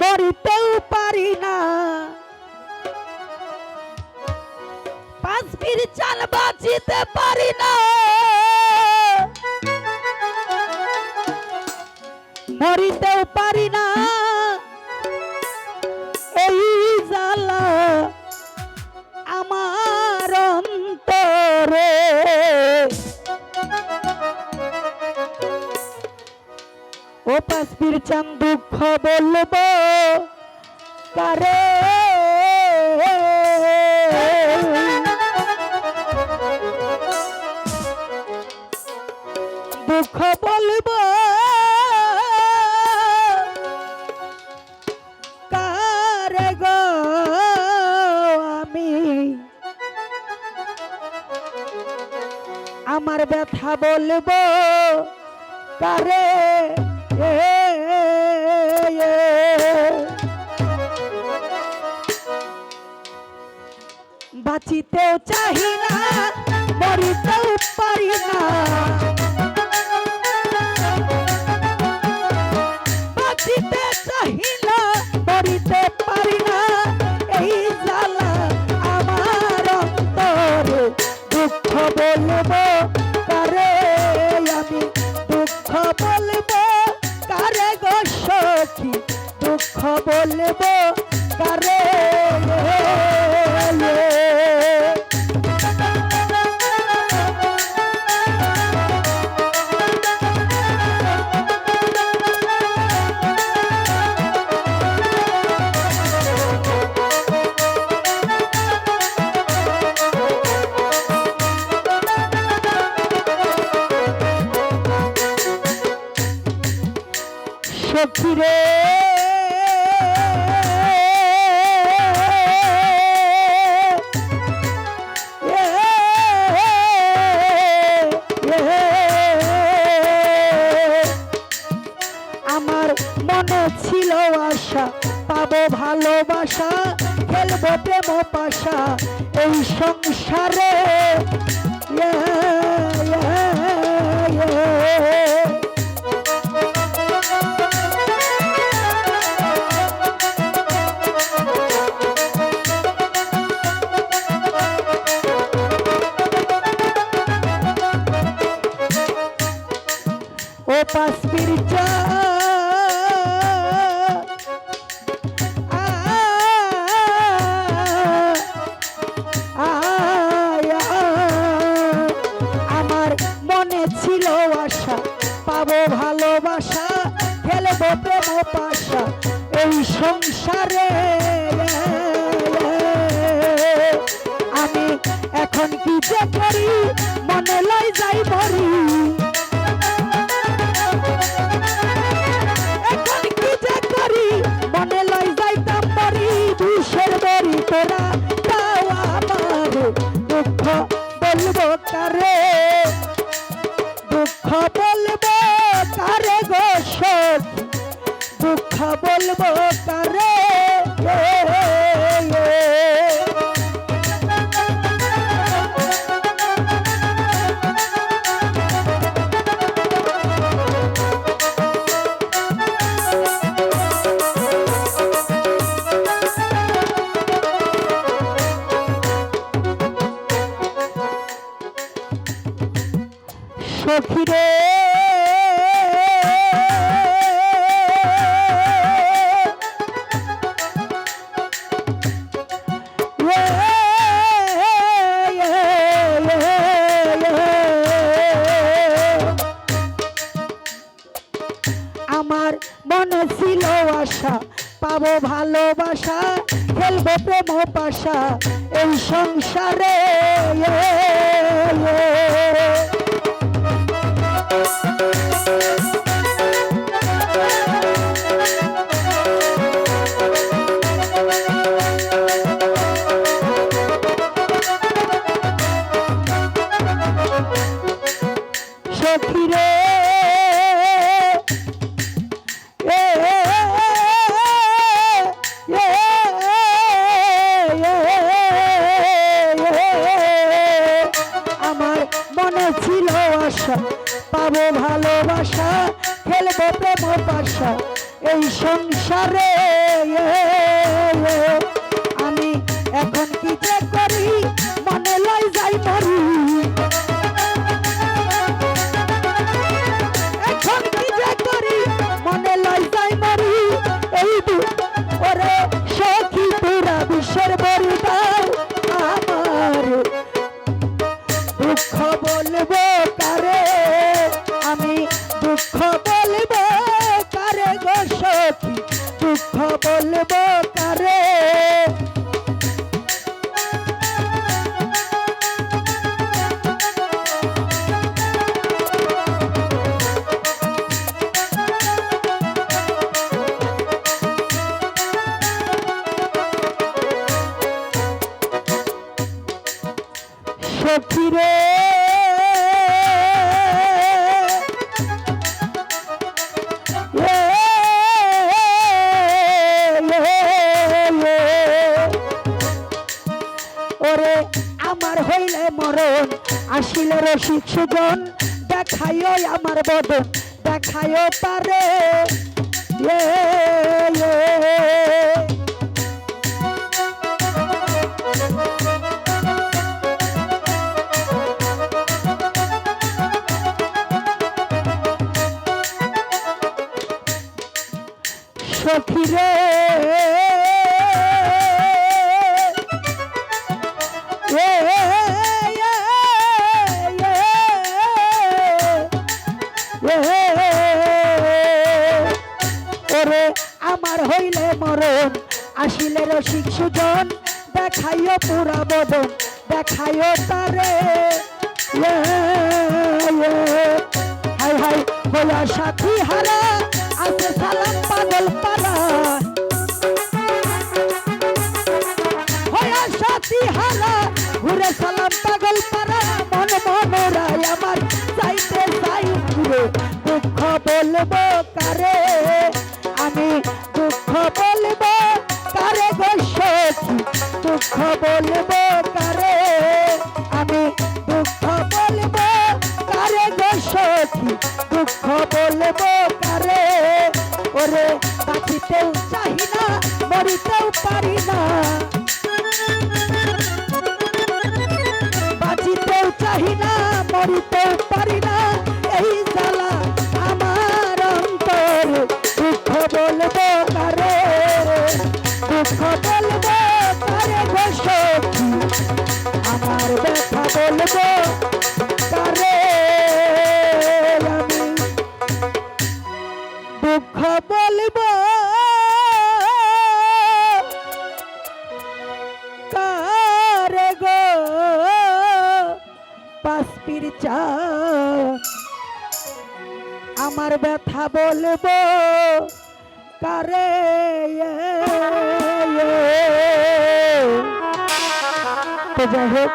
মরিতেও পারি না। পাঁচ ফির চাল বাঁচিতে পারি না। মরিতেও পারি না। চান দুঃখ বলব। কারে? দুঃখ বলব। আমি? আমার ব্যথা বলব। কারে? বাঁচিতেও চাহি না মরিতেও পারি না। রে। আমার মনে ছিল আশা পাবো ভালোবাসা খেলব প্রেম পাশা এই সংসারে। ও পাসপির আমার মনে ছিল আশা, পাবো ভালোবাসা, খেলব প্রেম পাশা, এই সংসারে। আমি এখন কি যে করি? মনে লয় যাই মরি। সখী রে আমার মনে ছিল আশা পাবো ভালোবাসা খেলব প্রেম পাশা এই সংসারে। প্রেম এই সংসারে আমি এখন কি দেখব সখী দুঃখ বলব কারে? সখী রে মরণ আসিল রসিক সুজন দেখাইও আমার বদন দেখাইও তারে। সুজন দেখাইও পুরা বদন দেখাইও তারে। এ, এ, হাই হাই হইয়া সাথী হারা আছে সালাম পাগল পারা হইয়া সাথী হারা ঘুরে আমার দুঃখ বলব দুঃখ বলব আমি দুঃখ বলব কারে গো সখী? দুঃখ বলব কারে? ওরে বাঁচিতেও পারি না ব্যথা বলব কারে আমি দুঃখ বলব কারে আমার ব্যথা বলব কারে তো যাই হোক